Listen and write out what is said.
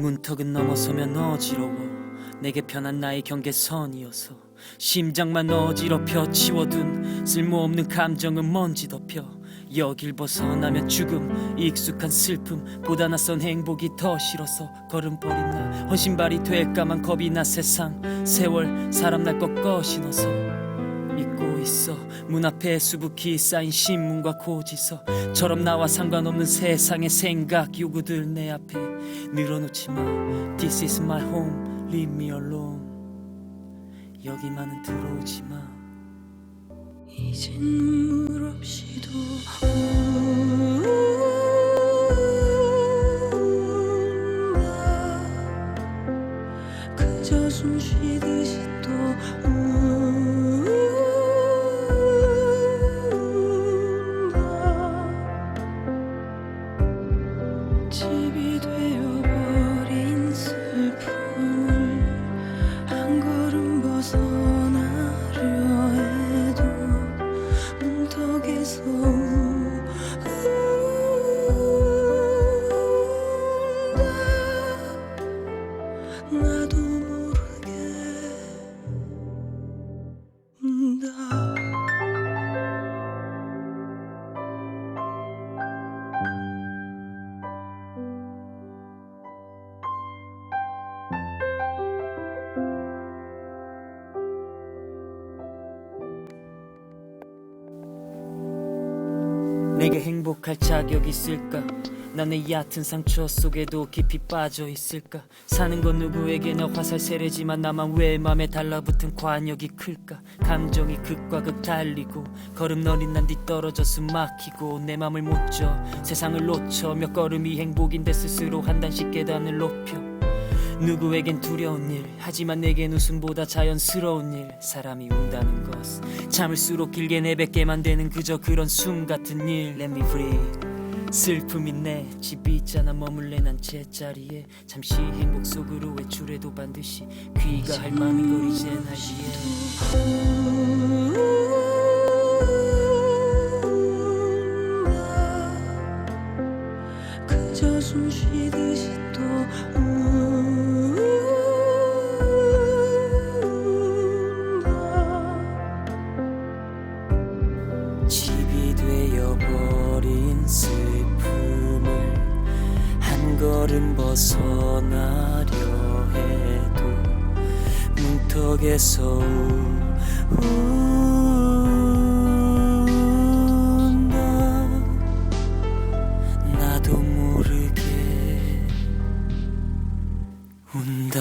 문턱은 넘어서면 어지러워. 내게 편한 나의 경계선이어서 심장만 어지럽혀 치워둔 쓸모없는 감정은 먼지 덮여 여길 벗어나면 죽음 익숙한 슬픔 보다 낯선 행복이 더 싫어서 걸음버린 나 헌신발이 될까만 겁이 나 세상 세월 사람 날것 것이너서 잊고 있어 문 앞에 수북히 쌓인 신문과 고지서처럼 나와 상관없는 세상의 생각 요구들 내 앞에 늘어놓지 마. This is my home leave me alone. 여기만은 들어오지 마. 이젠 눈물 없이도 운다 나 내게 행복할 자격 있을까? 나의 얕은 상처 속에도 깊이 빠져 있을까? 사는 건 누구에게나 화살 세례지만 나만 왜 맘에 달라붙은 관역이 클까? 감정이 극과 극 달리고 걸음 너린 난 뒤떨어져 숨 막히고 내 맘을 못줘 세상을 놓쳐 몇 걸음이 행복인데 스스로 한 단씩 계단을 높여 누구에겐 두려운 일 하지만 내겐 웃음보다 자연스러운 일 사람이 운다는 것. 참을수록 길게 내뱉게만 되는 그저 그런 숨 같은 일. Let me breathe. 슬픔이 내 집이 있잖아. 머물래 난 제자리에. 잠시 행복 속으로 외출해도 반드시 귀가 할 맘인 걸 이젠 알기에 그저 숨 쉬듯이 또 벗어나려 해도 문턱에서 운다. 나도 모르게 운다